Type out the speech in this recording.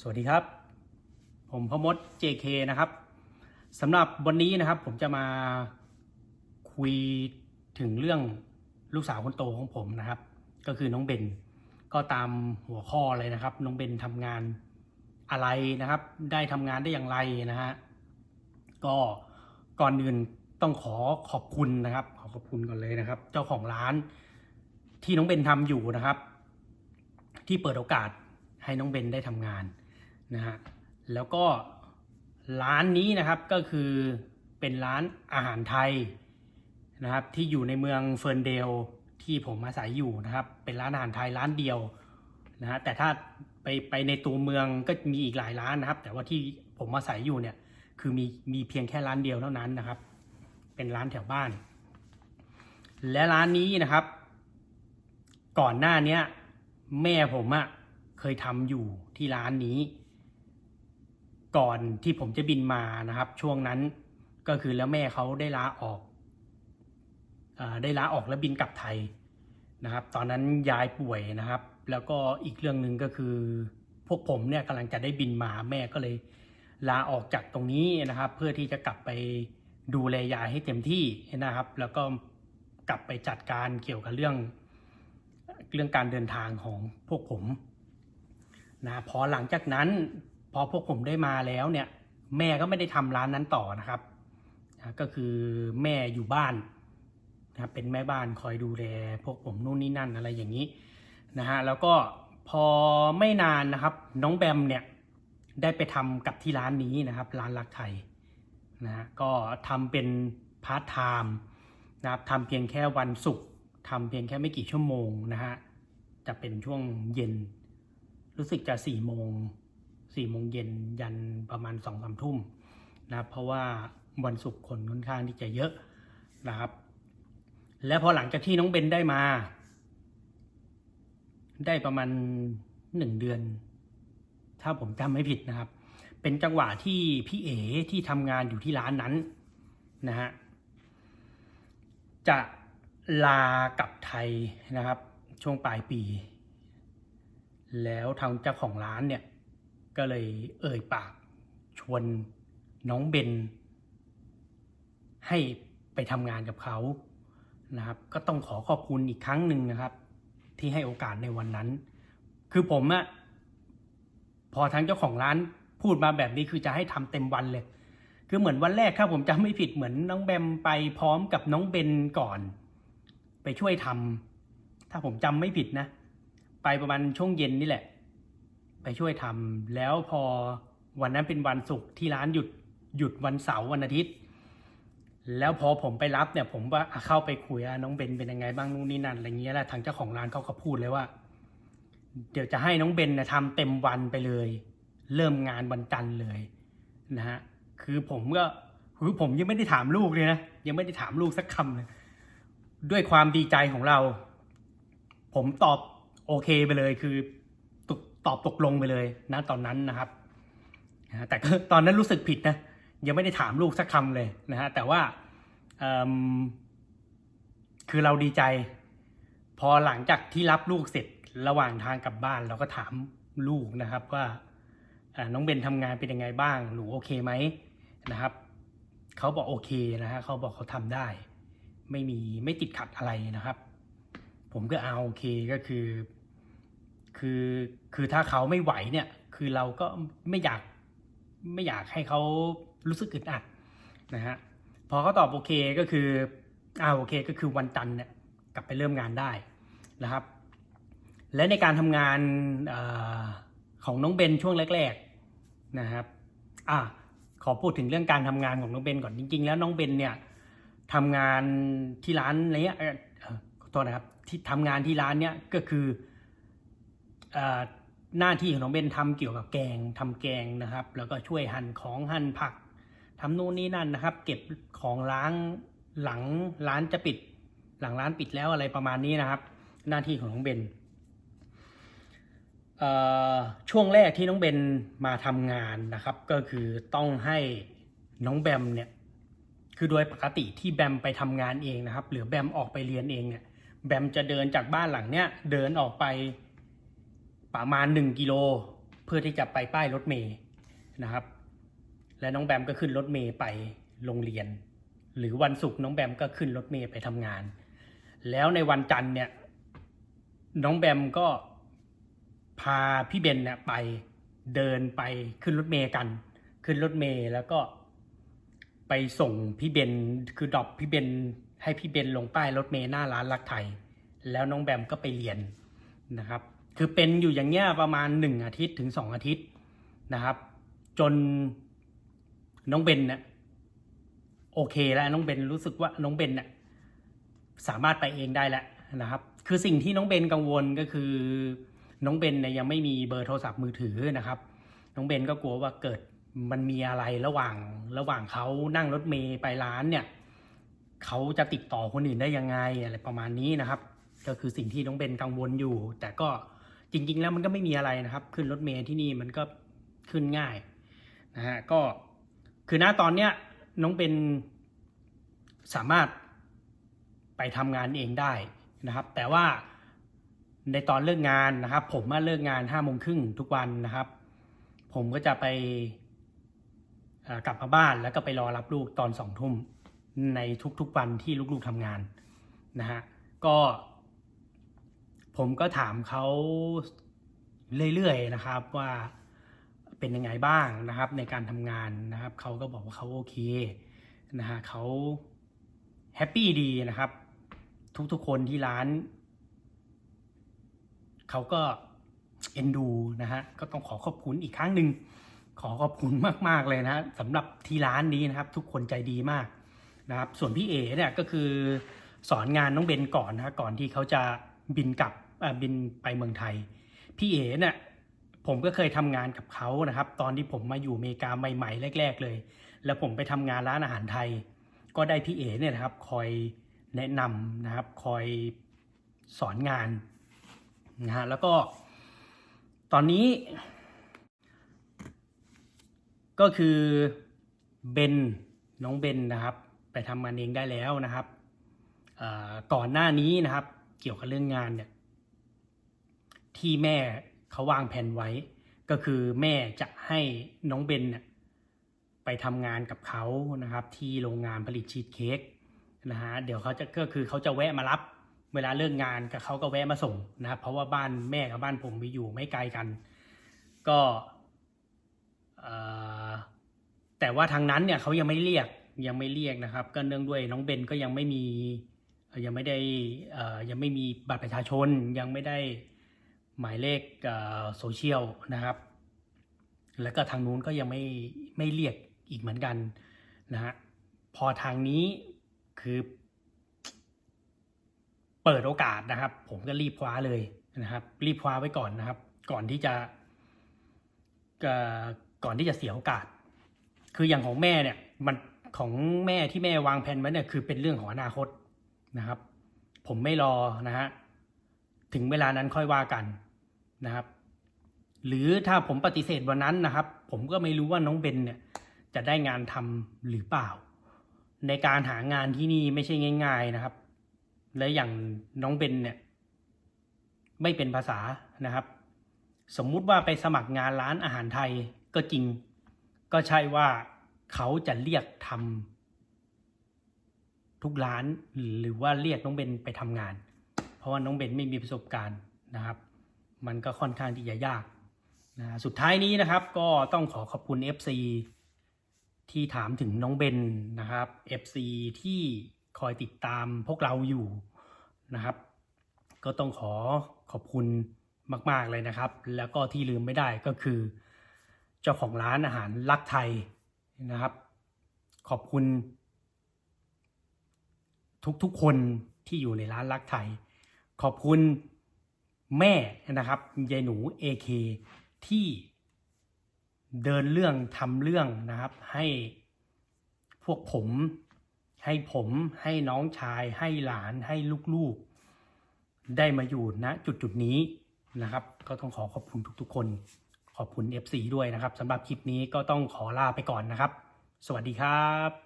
สวัสดีครับ ผมพมด JK นะครับสำหรับวันนี้นะครับผมจะมาคุยถึงเรื่องลูกสาวคนโตของผมนะครับ ก็คือน้องเบนก็ตามหัวข้อเลยนะครับ น้องเบนทำงานอะไรนะครับ ได้ทำงานได้อย่างไรนะฮะก็ก่อนอื่นต้องขอขอบคุณนะครับ ขอขอบคุณก่อนเลยนะครับ เจ้าของร้านที่น้องเบนทำอยู่นะครับ ที่เปิดโอกาสให้น้องเบนได้ทำงาน นะฮะแล้วก็ร้านนี้นะครับก็คือเป็นร้านอาหารไทยนะครับที่อยู่ในเมืองเฟิร์นเดลที่ผมอาศัยอยู่นะครับเป็นร้านอาหารไทยร้านเดียวนะฮะแต่ถ้าไปไปในตัวเมืองก็มีอีกหลายร้านนะครับ แต่ว่าที่ผมอาศัยอยู่เนี่ยคือมีมีเพียงแค่ร้านเดียวเท่านั้นนะครับ เป็นร้านแถวบ้าน และร้านนี้นะครับ ก่อนหน้านี้แม่ผมอะเคยทำอยู่ที่ร้านนี้ ก่อนที่ผมจะบินมานะครับ ช่วงนั้นก็คือแล้วแม่เขาได้ลาออกอได้ลาออกแล้วบินกลับไทยนะครับ ตอนนั้นยายป่วยนะครับ แล้วก็อีกเรื่องหนึ่งก็คือ พวกผมเนี่ยกำลังจะได้บินมาแม่ก็เลย ลาออกจากตรงนี้นะครับ เพื่อที่จะกลับไปดูแลยายให้เต็มที่นะครับ แล้วก็กลับไปจัดการเกี่ยวกับเรื่องเรื่องการเดินทางของพวกผมนะพอหลังจากนั้น อพวกผมได้มาแล้วเนี่ย แม่ก็ไม่ได้ทำร้านนั้นต่อนะครับก็คือแม่อยู่บ้านนะเป็นแม่บ้านคอยดูแลพวกผมนู่นนี่นั่นอะไรอย่างนี้นะฮะแล้วก็พอไม่นานนะครับ น้องแบมเนี่ยได้ไปทำกับที่ร้านนี้นะครับ ร้านรักไทยนะฮะก็ทำเป็นพาร์ทไทม์นะครับทำเพียงแค่วันศุกร์ทำเพียงแค่ไม่กี่ชั่วโมงนะฮะจะเป็นช่วงเย็น รู้สึกจะสี่โมง สี่โมงเย็นยันประมาณสองสามทุ่มนะครับเพราะว่าวันศุกร์คนค่อนข้างที่จะเยอะนะครับ และพอหลังจากที่น้องเบนได้มา ได้ประมาณหนึ่งเดือน ถ้าผมจำไม่ผิดนะครับ เป็นจังหวะที่พี่เอ๋ที่ทำงานอยู่ที่ร้านนั้นนะฮะจะลากลับไทยนะครับ ช่วงปลายปี แล้วทางเจ้าของร้านเนี่ย ก็เลยเอ่ยปากชวนน้องเบน ให้ไปทำงานกับเขานะครับ ก็ต้องขอขอบคุณอีกครั้งหนึ่งนะครับ ที่ให้โอกาสในวันนั้น คือผมอะพอทางเจ้าของร้านพูดมาแบบนี้คือจะให้ทำเต็มวันเลย คือเหมือนวันแรกถ้าผมจำไม่ผิดเหมือนน้องแบมไปพร้อมกับน้องเบนก่อน ไปช่วยทำถ้าผมจำไม่ผิดนะ ไปประมาณช่วงเย็นนี่แหละ ไปช่วยทำแล้วพอวันนั้นเป็นวันศุกร์ที่ร้านหยุดหยุดวันเสาร์วันอาทิตย์ แล้วพอผมไปรับเนี่ย ผมก็เข้าไปคุยน้องเบนเป็นยังไงบ้างนู่นนี่นั่นอะไรเงี้ยแล้วทางเจ้าของร้านเขาก็พูดเลยว่า เดี๋ยวจะให้น้องเบนนะทำเต็มวันไปเลย เริ่มงานวันจันทร์เลยนะฮะคือผมก็คือผมยังไม่ได้ถามลูกเลยนะยังไม่ได้ถามลูกสักคำเลยด้วยความดีใจของเรา ผมตอบโอเคไปเลยคือ ตอบตกลงไปเลยนะตอนนั้นนะครับแต่ก็ตอนนั้นรู้สึกผิดนะยังไม่ได้ถามลูกสักคำเลยนะฮะแต่ว่าคือเราดีใจ พอหลังจากที่รับลูกเสร็จระหว่างทางกลับบ้าน เราก็ถามลูกนะครับว่าน้องเบนทำงานเป็นยังไงบ้าง หนูโอเคไหมนะครับเขาบอกโอเคนะฮะเขาบอกเขาทำได้ ไม่มีไม่ติดขัดอะไรนะครับ ผมก็เอาโอเคก็คือ คือคือถ้าเขาไม่ไหวเนี่ยคือเราก็ไม่อยากไม่อยากให้เขารู้สึกอึดอัดนะฮะพอเขาตอบโอเคก็คืออ่าโอเคก็คือวันจันทร์เนี่ยกลับไปเริ่มงานได้นะครับ และในการทำงานอของน้องเบนช่วงแรกๆนะครับอะขอพูดถึงเรื่องการทำงานของน้องเบนก่อนจริง ๆ แล้วน้องเบนเนี่ยทำงานที่ร้านอะไรเนี้ยขอโทษนะครับที่ทำงานที่ร้านเนี่ยก็คือ หน้าที่ของน้องเบนทำเกี่ยวกับแกงทำแกงนะครับ แล้วก็ช่วยหั่นของหั่นผักทำนู่นนี่นั่นนะครับ เก็บของล้างหลังร้านจะปิด หลังร้านปิดแล้วอะไรประมาณนี้นะครับ หน้าที่ของน้องเบนเช่วงแรกที่น้องเบนมาทำงานนะครับ ก็คือต้องให้น้องแบมเนี่ยคือโดยปกติที่แบมไปทำงานเองนะครับ หรือแบมออกไปเรียนเองเนี่ยแบมจะเดินจากบ้านหลังเนี้ยเดินออกไป ประมาณหนึ่งกิโล เพื่อที่จะไปป้ายรถเมย์นะครับ และน้องแบมก็ขึ้นรถเมย์ไปโรงเรียน หรือวันศุกร์น้องแบมก็ขึ้นรถเมย์ไปทำงาน แล้วในวันจันทร์เนี่ยน้องแบมก็พาพี่เบนเนี่ยไปเดินไปขึ้นรถเมย์กัน ขึ้นรถเมย์แล้วก็ไปส่งพี่เบนคือดรอปพี่เบนให้พี่เบนลงป้ายรถเมย์หน้าร้านรักไทย แล้วน้องแบมก็ไปเรียนนะครับ คือเป็นอยู่อย่างเงี้ยประมาณหนึ่งอาทิตย์ถึงสองอาทิตย์นะครับ จนน้องเบนเนี่ยโอเคแล้วน้องเบนรู้สึกว่าน้องเบนเนี่ยสามารถไปเองได้แล้วนะครับ คือสิ่งที่น้องเบนกังวลก็คือน้องเบนเนี่ยยังไม่มีเบอร์โทรศัพท์มือถือนะครับ น้องเบนก็กลัวว่าเกิดมันมีอะไรระหว่างระหว่างเขานั่งรถเมย์ไปร้านเนี่ยเขาจะติดต่อคนอื่นได้ยังไงอะไรประมาณนี้นะครับ ก็คือสิ่งที่น้องเบนกังวลอยู่ แต่ก็ จริง ๆ แล้วมันก็ไม่มีอะไรนะครับ ขึ้นรถเมย์ที่นี่มันก็ขึ้นง่ายนะฮะก็คือณตอนเนี้ยน้องเบนสามารถไปทำงานเองได้นะครับ แต่ว่าในตอนเลิกงานนะครับ ผมมาเลิกงานห้าโมงครึ่งทุกวันนะครับ ผมก็จะไปกลับมาบ้านแล้วก็ไปรอรับลูกตอนสองทุ่มในทุกๆวันที่ลูกๆทำงานนะฮะก็ ผมก็ถามเขาเรื่อยๆนะครับว่าเป็นยังไงบ้างนะครับในการทำงานนะครับเขาก็บอกว่าเขาโอเคนะฮะเขาแฮปปี้ดีนะครับ ทุกๆคนที่ร้านเขาก็เอ็นดูนะฮะก็ต้องขอขอบคุณอีกครั้งหนึ่งขอขอบคุณมากๆเลยนะสำหรับที่ร้านนี้นะครับ ทุกคนใจดีมากนะครับ ส่วนพี่เอ๋เนี่ยก็คือสอนงานน้องเบนก่อนนะก่อนที่เขาจะบินกลับ บินไปเมืองไทย พี่เอ๋เนี่ยผมก็เคยทำงานกับเขานะครับ ตอนที่ผมมาอยู่อเมริกาใหม่ ๆ แรก ๆ เลย แล้วผมไปทำงานร้านอาหารไทย ก็ได้พี่เอ๋เนี่ยนะครับ คอยแนะนำนะครับ คอยสอนงานนะฮะแล้วก็ตอนนี้ ก็คือเบนน้องเบนนะครับ ไปทำงานเองได้แล้วนะครับก่อนหน้านี้นะครับ เกี่ยวกับเรื่องงานเนี่ย ที่แม่เขาวางแผนไว้ ก็คือแม่จะให้น้องเบนเนี่ยไปทำงานกับเขานะครับ ที่โรงงานผลิตชีสเค้กนะฮะเดี๋ยวเขาจะก็คือเขาจะแวะมารับ เวลาเลิกงานกับเขาก็แวะมาส่งนะครับ เพราะว่าบ้านแม่กับบ้านผมไปอยู่ไม่ไกลกัน ก็แต่ว่าทางนั้นเนี่ยเขายังไม่เรียกยังไม่เรียกนะครับ ก็เนื่องด้วยน้องเบนก็ยังไม่มียังไม่ได้ยังไม่มีบัตรประชาชนยังไม่ได้ หมายเลขโซเชียลนะครับ แล้วก็ทางนู้นก็ยังไม่ไม่เรียกอีกเหมือนกันนะฮะพอทางนี้คือเปิดโอกาสนะครับ ผมก็รีบคว้าเลยนะครับ รีบคว้าไว้ก่อนนะครับ ก่อนที่จะก่อนที่จะเสียโอกาส คืออย่างของแม่เนี่ยมันของแม่ที่แม่วางแผนไว้เนี่ยคือเป็นเรื่องของอนาคตนะครับ ผมไม่รอนะฮะถึงเวลานั้นค่อยว่ากัน นะครับ หรือถ้าผมปฏิเสธวันนั้นนะครับ ผมก็ไม่รู้ว่าน้องเบนเนี่ยจะได้งานทำหรือเปล่า ในการหางานที่นี่ไม่ใช่ง่าย ๆนะครับ และอย่างน้องเบนเนี่ยไม่เป็นภาษานะครับ สมมุติว่าไปสมัครงานร้านอาหารไทยก็จริง ก็ใช่ว่าเขาจะเรียกทำทุกร้านหรือว่าเรียกน้องเบนไปทำงาน เพราะว่าน้องเบนไม่มีประสบการณ์นะครับ มันก็ค่อนข้างที่จะยากนะสุดท้ายนี้นะครับก็ต้องขอขอบคุณ FC ที่ถามถึงน้องเบนนะครับ FC ที่คอยติดตามพวกเราอยู่นะครับ ก็ต้องขอขอบคุณมาก ๆ เลยนะครับ แล้วก็ที่ลืมไม่ได้ก็คือ เจ้าของร้านอาหารลักไทยนะครับ ขอบคุณ ทุกๆคนที่อยู่ในร้านลักไทย ขอบคุณ แม่นะครับยายหนู AK ที่เดินเรื่องทำเรื่องนะครับ ให้พวกผม ให้ผมให้น้องชาย ให้หลานให้ลูกๆ ได้มาอยู่ณจุดจุดนี้นะครับ ก็ต้องขอขอบคุณทุกๆคน ขอบคุณ FC ด้วยนะครับสำหรับคลิปนี้ก็ต้องขอลาไปก่อนนะครับ สวัสดีครับ